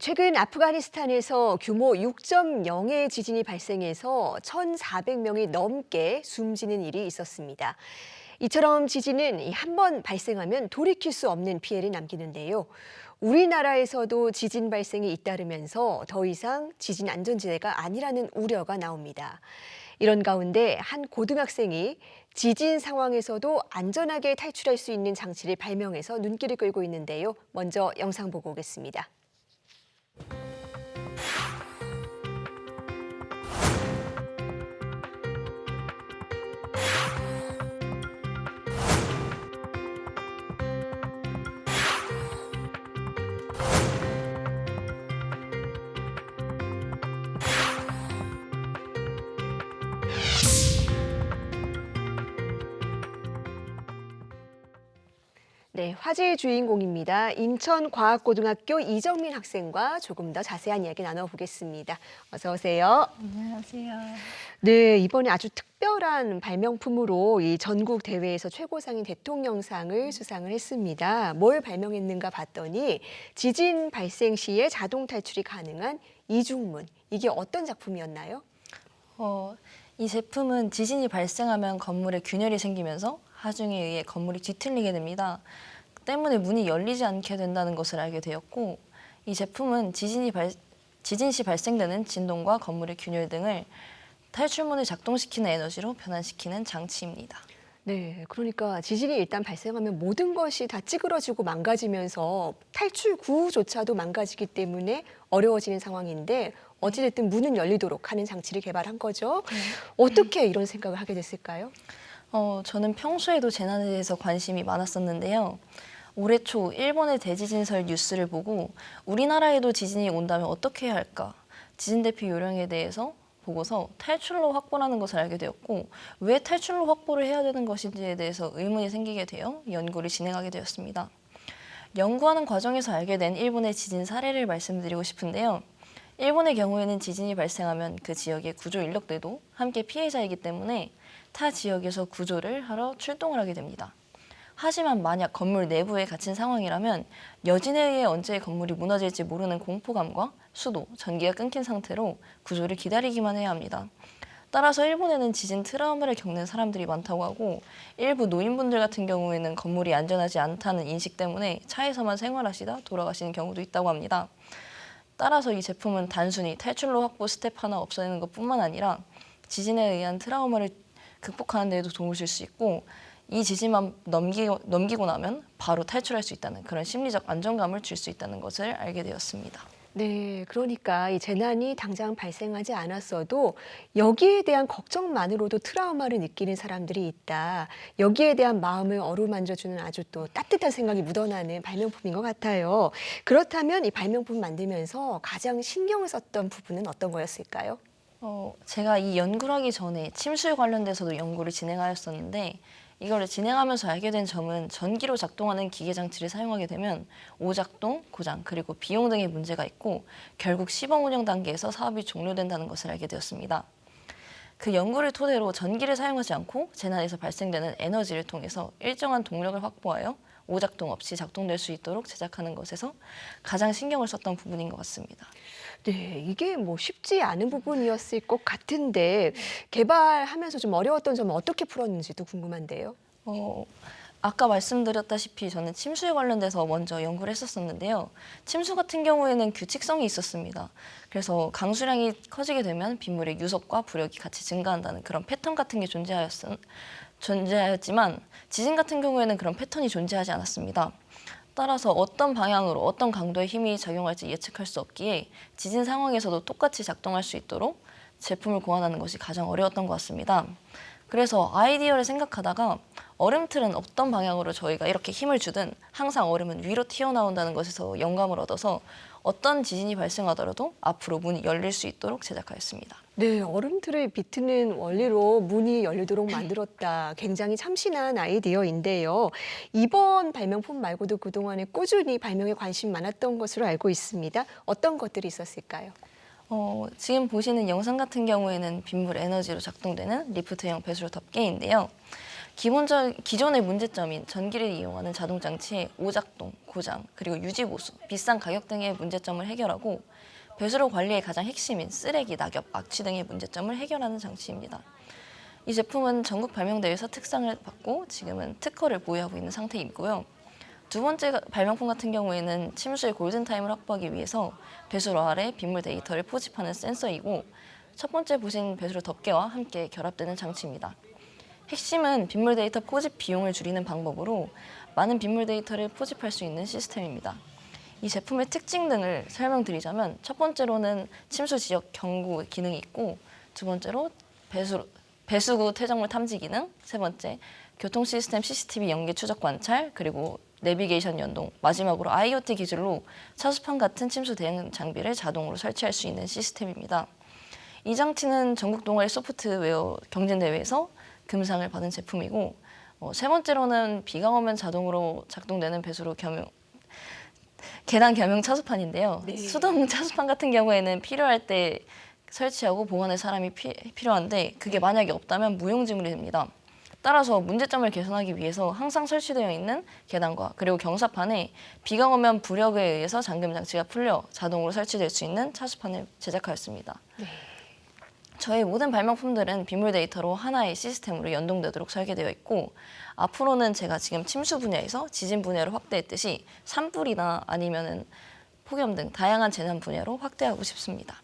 최근 아프가니스탄에서 규모 6.0의 지진이 발생해서 1,400명이 넘게 숨지는 일이 있었습니다. 이처럼 지진은 한 번 발생하면 돌이킬 수 없는 피해를 남기는데요. 우리나라에서도 지진 발생이 잇따르면서 더 이상 지진 안전지대가 아니라는 우려가 나옵니다. 이런 가운데 한 고등학생이 지진 상황에서도 안전하게 탈출할 수 있는 장치를 발명해서 눈길을 끌고 있는데요. 먼저 영상 보고 오겠습니다. 네, 화제의 주인공입니다. 인천과학고등학교 이정민 학생과 조금 더 자세한 이야기 나눠보겠습니다. 어서 오세요. 안녕하세요. 네, 이번에 아주 특별한 발명품으로 이 전국 대회에서 최고상인 대통령상을 수상을 했습니다. 뭘 발명했는가 봤더니 지진 발생 시에 자동 탈출이 가능한 이중문. 이게 어떤 작품이었나요? 어, 이 제품은 지진이 발생하면 건물에 균열이 생기면서 하중에 의해 건물이 뒤틀리게 됩니다. 때문에 문이 열리지 않게 된다는 것을 알게 되었고 이 제품은 지진이 발, 지진 시 발생되는 진동과 건물의 균열 등을 탈출문을 작동시키는 에너지로 변환시키는 장치입니다. 네, 그러니까 지진이 일단 발생하면 모든 것이 다 찌그러지고 망가지면서 탈출 구조차도 망가지기 때문에 어려워지는 상황인데 어찌됐든 문은 열리도록 하는 장치를 개발한 거죠. 어떻게 이런 생각을 하게 됐을까요? 어, 저는 평소에도 재난에 대해서 관심이 많았었는데요. 올해 초 일본의 대지진설 뉴스를 보고 우리나라에도 지진이 온다면 어떻게 해야 할까? 지진 대피 요령에 대해서 보고서 탈출로 확보라는 것을 알게 되었고 왜 탈출로 확보를 해야 되는 것인지에 대해서 의문이 생기게 되어 연구를 진행하게 되었습니다. 연구하는 과정에서 알게 된 일본의 지진 사례를 말씀드리고 싶은데요. 일본의 경우에는 지진이 발생하면 그 지역의 구조 인력들도 함께 피해자이기 때문에 타 지역에서 구조를 하러 출동을 하게 됩니다. 하지만 만약 건물 내부에 갇힌 상황이라면 여진에 의해 언제 건물이 무너질지 모르는 공포감과 수도, 전기가 끊긴 상태로 구조를 기다리기만 해야 합니다. 따라서 일본에는 지진 트라우마를 겪는 사람들이 많다고 하고 일부 노인분들 같은 경우에는 건물이 안전하지 않다는 인식 때문에 차에서만 생활하시다 돌아가시는 경우도 있다고 합니다. 따라서 이 제품은 단순히 탈출로 확보 스텝 하나 없애는 것뿐만 아니라 지진에 의한 트라우마를 극복하는 데에도 줄수 있고 이 지진만 넘기고, 넘기고 나면 바로 탈출할 수 있다는 그런 심리적 안정감을 줄 수 있다는 것을 알게 되었습니다. 네, 그러니까 이 재난이 당장 발생하지 않았어도 여기에 대한 걱정만으로도 트라우마를 느끼는 사람들이 있다. 여기에 대한 마음을 어루만져주는 아주 또 따뜻한 생각이 묻어나는 발명품인 것 같아요. 그렇다면 이 발명품 만들면서 가장 신경을 썼던 부분은 어떤 거였을까요? 어, 제가 이 연구를 하기 전에 침수에 관련돼서도 연구를 진행하였었는데 이걸 진행하면서 알게 된 점은 전기로 작동하는 기계 장치를 사용하게 되면 오작동, 고장, 그리고 비용 등의 문제가 있고 결국 시범 운영 단계에서 사업이 종료된다는 것을 알게 되었습니다. 그 연구를 토대로 전기를 사용하지 않고 재난에서 발생되는 에너지를 통해서 일정한 동력을 확보하여 오작동 없이 작동될 수 있도록 제작하는 것에서 가장 신경을 썼던 부분인 것 같습니다. 네, 이게 뭐 쉽지 않은 부분이었을 것 같은데 개발하면서 좀 어려웠던 점은 어떻게 풀었는지도 궁금한데요. 어, 아까 말씀드렸다시피 저는 침수에 관련돼서 먼저 연구를 했었었는데요. 침수 같은 경우에는 규칙성이 있었습니다. 그래서 강수량이 커지게 되면 빗물의 유속과 부력이 같이 증가한다는 그런 패턴 같은 게 존재하였, 존재하였지만 지진 같은 경우에는 그런 패턴이 존재하지 않았습니다. 따라서 어떤 방향으로 어떤 강도의 힘이 작용할지 예측할 수 없기에 지진 상황에서도 똑같이 작동할 수 있도록 제품을 고안하는 것이 가장 어려웠던 것 같습니다. 그래서 아이디어를 생각하다가 얼음틀은 어떤 방향으로 저희가 이렇게 힘을 주든 항상 얼음은 위로 튀어나온다는 것에서 영감을 얻어서 어떤 지진이 발생하더라도 앞으로 문이 열릴 수 있도록 제작하였습니다. 네, 얼음틀을 비트는 원리로 문이 열리도록 만들었다. 굉장히 참신한 아이디어인데요. 이번 발명품 말고도 그동안에 꾸준히 발명에 관심 많았던 것으로 알고 있습니다. 어떤 것들이 있었을까요? 어, 지금 보시는 영상 같은 경우에는 빗물 에너지로 작동되는 리프트형 배수로 덮개인데요. 기본적 기존의 문제점인 전기를 이용하는 자동 장치의 오작동, 고장, 그리고 유지 보수, 비싼 가격 등의 문제점을 해결하고 배수로 관리의 가장 핵심인 쓰레기, 낙엽, 악취 등의 문제점을 해결하는 장치입니다. 이 제품은 전국 발명대회에서 특상을 받고 지금은 특허를 보유하고 있는 상태이고요. 두 번째 발명품 같은 경우에는 침수의 골든타임을 확보하기 위해서 배수로 아래 빗물 데이터를 포집하는 센서이고 첫 번째 보신 배수로 덮개와 함께 결합되는 장치입니다. 핵심은 빗물 데이터 포집 비용을 줄이는 방법으로 많은 빗물 데이터를 포집할 수 있는 시스템입니다. 이 제품의 특징 등을 설명드리자면 첫 번째로는 침수 지역 경고 기능이 있고 두 번째로 배수, 배수구 퇴적물 탐지 기능, 세 번째 교통 시스템 CCTV 연계 추적 관찰, 그리고 내비게이션 연동, 마지막으로 IoT 기술로 차수판 같은 침수 대응 장비를 자동으로 설치할 수 있는 시스템입니다. 이 장치는 전국 동아리 소프트웨어 경진 대회에서 금상을 받은 제품이고 어, 세 번째로는 비가 오면 자동으로 작동되는 배수로 겸용 계단 겸용 차수판인데요. 네. 수동 차수판 같은 경우에는 필요할 때 설치하고 보관할 사람이 피, 필요한데 그게 만약에 없다면 무용지물이 됩니다. 따라서 문제점을 개선하기 위해서 항상 설치되어 있는 계단과 그리고 경사판에 비가 오면 부력에 의해서 잠금 장치가 풀려 자동으로 설치될 수 있는 차수판을 제작하였습니다. 저희 모든 발명품들은 빗물 데이터로 하나의 시스템으로 연동되도록 설계되어 있고 앞으로는 제가 지금 침수 분야에서 지진 분야로 확대했듯이 산불이나 아니면은 폭염 등 다양한 재난 분야로 확대하고 싶습니다.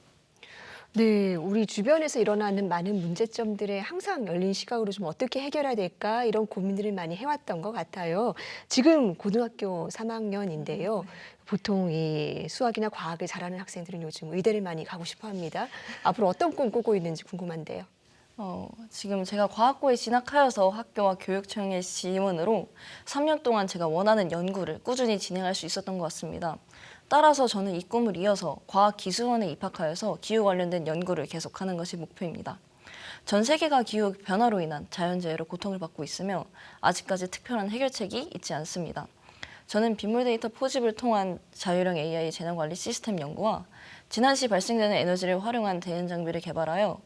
네, 우리 주변에서 일어나는 많은 문제점들에 항상 열린 시각으로 좀 어떻게 해결해야 될까 이런 고민들을 많이 해왔던 것 같아요. 지금 고등학교 3학년인데요. 보통 이 수학이나 과학을 잘하는 학생들은 요즘 의대를 많이 가고 싶어 합니다. 앞으로 어떤 꿈 꾸고 있는지 궁금한데요. 어, 지금 제가 과학고에 진학하여서 학교와 교육청의 지원으로 3년 동안 제가 원하는 연구를 꾸준히 진행할 수 있었던 것 같습니다. 따라서 저는 이 꿈을 이어서 과학기술원에 입학하여서 기후 관련된 연구를 계속하는 것이 목표입니다. 전 세계가 기후 변화로 인한 자연재해로 고통을 받고 있으며 아직까지 특별한 해결책이 있지 않습니다. 저는 빗물 데이터 포집을 통한 자율형 AI 재난 관리 시스템 연구와 지난시 발생되는 에너지를 활용한 대응 장비를 개발하여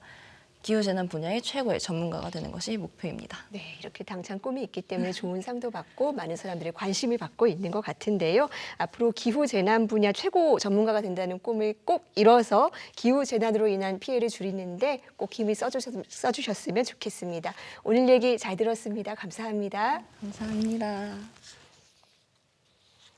기후 재난 분야의 최고의 전문가가 되는 것이 목표입니다. 네, 이렇게 당찬 꿈이 있기 때문에 좋은 상도 받고 많은 사람들의 관심을 받고 있는 것 같은데요. 앞으로 기후 재난 분야 최고 전문가가 된다는 꿈을 꼭 이뤄서 기후 재난으로 인한 피해를 줄이는데 꼭 힘을 써주셨, 써주셨으면 좋겠습니다. 오늘 얘기 잘 들었습니다. 감사합니다. 감사합니다.